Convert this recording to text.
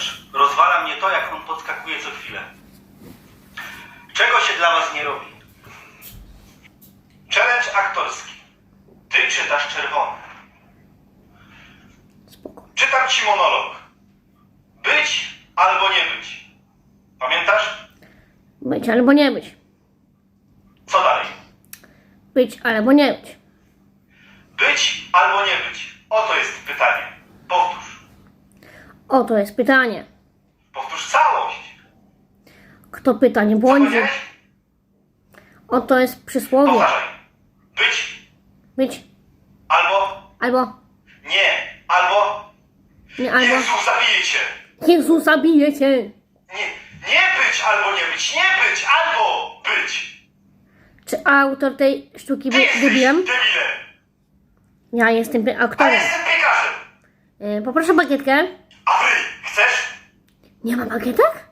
Ponieważ rozwala mnie to, jak on podskakuje co chwilę. Czego się dla was nie robi? Challenge aktorski. Ty czytasz czerwony. Czytam ci monolog. Być albo nie być. Pamiętasz? Być albo nie być. Co dalej? Być albo nie być. Być albo nie być. Oto jest pytanie. Powtórz. Oto jest pytanie. Powtórz całość. Kto pyta, nie błądzi. powiedziałeś? Oto jest przysłowie. Powtarzaj. Być Być albo albo nie. Albo nie albo. Jezu zabije cię. Jezu zabije cię. Nie, nie być albo nie być. Nie być albo być. Czy autor tej sztuki Ty był jesteś debilem? debilem. Ja jestem A aktorem. jestem piekarzem. Yy, poproszę bagietkę. Nie ma bagietek?